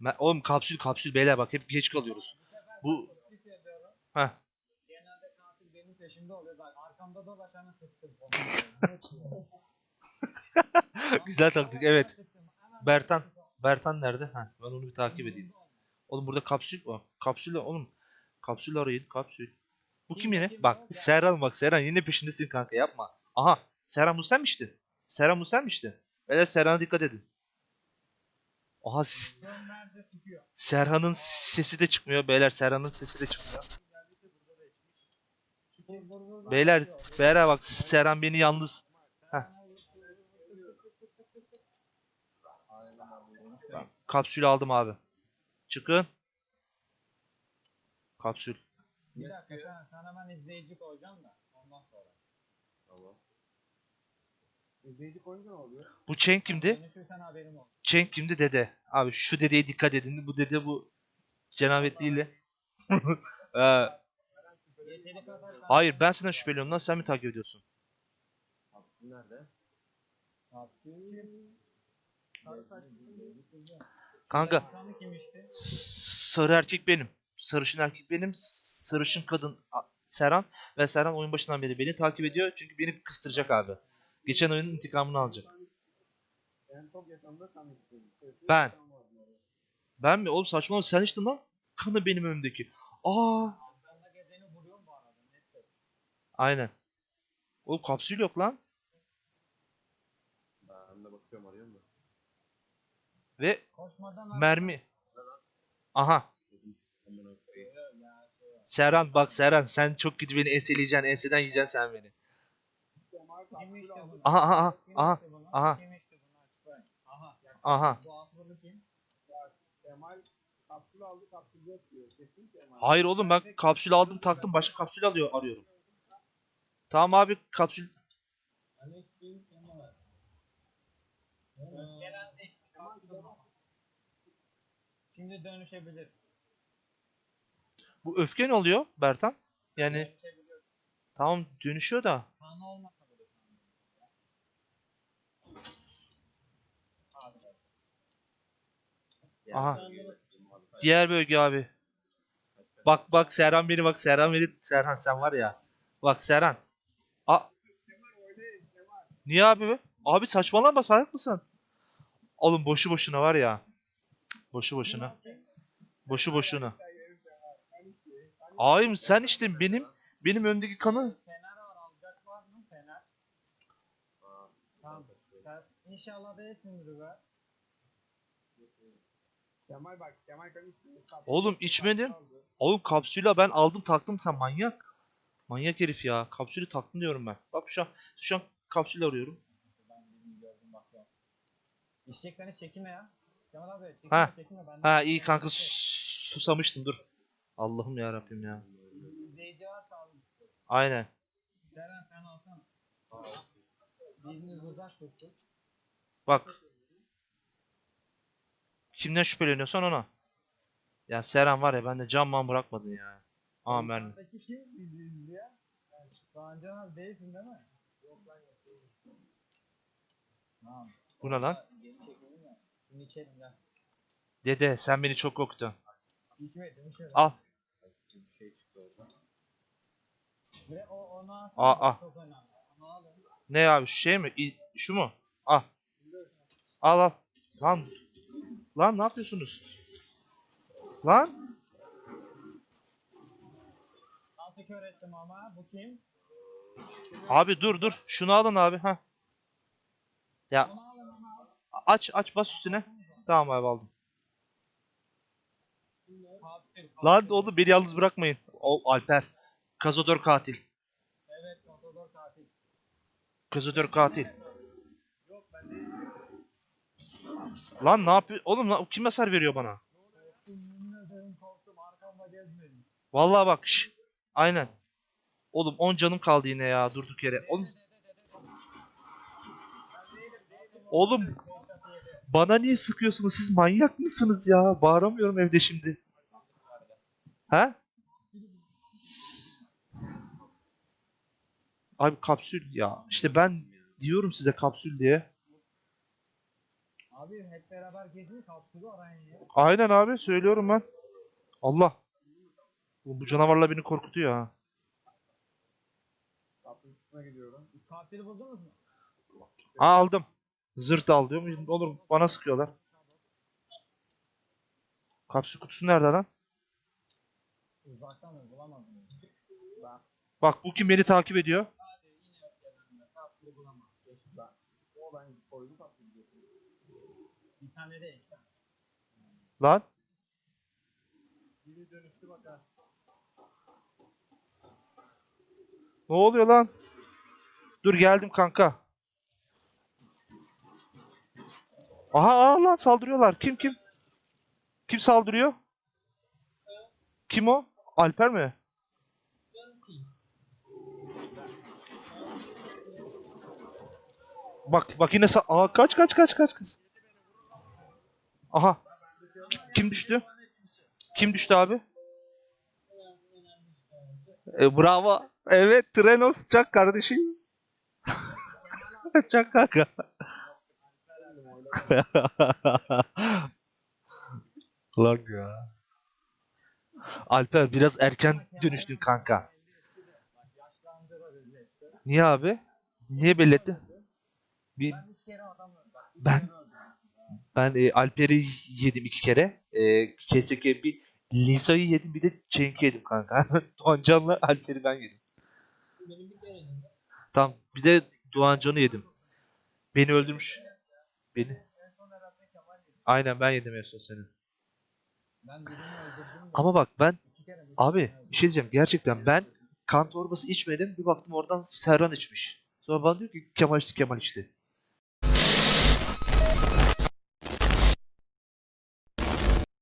Me- Oğlum kapsül kapsül beyler bak hep geç kalıyoruz. Bu Bir diyorum. Heh. Genelde katil benim peşimde oluyor. Bak arkamda dolaşanı sıktım. Güzel taktik, evet. Bertan. Bertan nerede? Ha, ben onu bir takip edeyim. Oğlum burada kapsül var. Kapsül oğlum. Kapsül arayın kapsül. Bu kim yine? Bak Serhan bak Serhan yine peşindesin kanka yapma. Aha Serhan bu senmişti. Serhan bu senmişti. Beyler Serhan'a dikkat edin. Aha? Serhan'ın sesi de çıkmıyor. Beyler Serhan'ın sesi de çıkmıyor. Beyler beyler bak Serhan beni yalnız. Heh. Kapsülü aldım abi. Çıkın. Kapsül. Bir dakika sen hemen izleyici koyacağım da ondan sonra. Tamam. İzleyici koyunca ne oluyor? Bu Cenk kimdi? Haberim. Cenk kimdi dede? Abi şu dedeye dikkat edin. Bu dede bu cenabetliyle. Ee, Yeteri kadar hayır ben senden şüpheleniyorum lan sen mi takip ediyorsun? Abi nerede? Kanka Kanı kim içti? sarı erkek benim. Sarışın erkek benim. Sarışın kadın a- Serhan ve Serhan oyun başından beri beni takip ediyor çünkü beni kıstıracak abi. Geçen oyunun intikamını alacak. Ben. Ben mi? Oğlum saçmalama sen içtin lan. Kanı benim önümdeki. Aa, aynen. Oğlum kapsül yok lan. Ben de bakıyorum arıyorum da. Ve mermi. Aha. Serhan bak Serhan sen çok gidip beni enseleyeceksin. Enseden yiyeceksin sen beni. Aha aha aha. Aha. aha. Kim içti bunu açıklayın. Aha. Aha. Bu afrolu kim? Kemal kapsül aldı kapsül yok diyor. Kesin Kemal. Hayır oğlum ben kapsül aldım taktım başka kapsül alıyor arıyorum. Tamam abi kapsül. Şimdi dönüşebilir. Bu öfke ne oluyor Bertan? Yani tamam dönüşüyor da. Kanı olmasa bile şu an. Abi. Aha. Diğer bölge abi. Bak bak Serhan beni bak Serhan beni. Serhan sen var ya. Bak Serhan. A Niye abi be? Abi saçmalama salak mısın? Oğlum boşu boşuna var ya. Boşu boşuna. Boşu boşuna. Abi sen işte benim benim öndeki kanı Fener var alacak var mı Fener? Tamam. Sen inşallah değilsindir be. Kemal bak Kemal içti. Kapsül- Oğlum içmedim. Oğlum kapsülü ben aldım taktım sen manyak. Manyak herif ya. Kapsülü taktım diyorum ben. Bak şu an şu an kapsül arıyorum. Ben birini gördüm hiç çekinme ya. Kemal abi çekinme Ha. çekinme. Ben Ha iyi kanka sus- susamıştım dur. Allah'ım ya Rabbim ya. İzleyici. Aynen. Sen uzak. Bak. Kimden şüpheleniyorsan ona. Ya Seren var ya bende canman bırakmadın ya. Mermi. Yukarıdaki kim bizi izleyen? Yani Doğancan abi değilsin değil mi? Yok ben yok değilim. Tamam. Bu ne lan? Geri çekelim ya. Şimdi içelim ya. Dede sen beni çok korktun. İçmedim içmedim. Al. Bir şey çıktı orada. Ve o alsana. Aa, aa. Çok önemli. Onu alın. Ne abi şu şey mi? İ- Şu mu? Al. Al al. Lan. Lan ne yapıyorsunuz? Lan. Altı kör ettim ama. Bu kim? Abi dur dur. Şunu alın abi. ha. Ya aç aç bas üstüne. Tamam abi aldım. Lan oğlum beni yalnız bırakmayın. O Alper. Kazador katil. Evet Matador katil. Kazador katil. Yok ben değilim. Lan ne yapıyor? Oğlum lan, kim mesaj veriyor bana? Vallahi bak. şş. Aynen. Oğlum 10 canım kaldı yine ya durduk yere. Oğlum Oğlum bana niye sıkıyorsunuz? Siz manyak mısınız ya? Bağıramıyorum evde şimdi. He? Abi kapsül ya. İşte ben diyorum size kapsül diye. Abi hep beraber gezin kapsülü arayın ya. Aynen abi söylüyorum ben. Allah. Bu bu canavarlar beni korkutuyor ha. Üstüne gidiyorum. Kapsülü buldunuz mu? Ha aldım. Zırt al diyorum. Olur bana sıkıyorlar. Kapsül kutusu nerede lan? Uzaktan bulamadım. Bak bu kim beni takip ediyor? Kapsülü bulamam. Geçtim. Ben. O ben koydum kapıyı. Bir tane de. Lan. Biri dönüştü bak ha. Ne oluyor lan? Dur geldim kanka. Aha aa lan saldırıyorlar. Kim kim? Kim saldırıyor? Kim o? Alper mi? Bak bak yine sa- Aa kaç kaç kaç kaç kaç. Aha. Kim, düştü? Kim düştü abi? E, bravo. Evet Trenos çak kardeşim. çak kanka. Lan ya. Alper biraz erken dönüştün kanka. Niye abi? Niye belli ettin? Bir, Ben Ben- e, Alper'i yedim iki kere. E, KSK bir Lisa'yı yedim bir de Cenk'i yedim kanka. Doğancan'la Alper'i ben yedim. Benim bir. Tamam bir de Doğancan'ı yedim. Beni öldürmüş. Beni. Aynen ben yedim en son seni. Ama bak ben abi bir şey diyeceğim gerçekten ben kan torbası içmedim bir baktım oradan Serhan içmiş. Sonra bana diyor ki Kemal içti Kemal içti.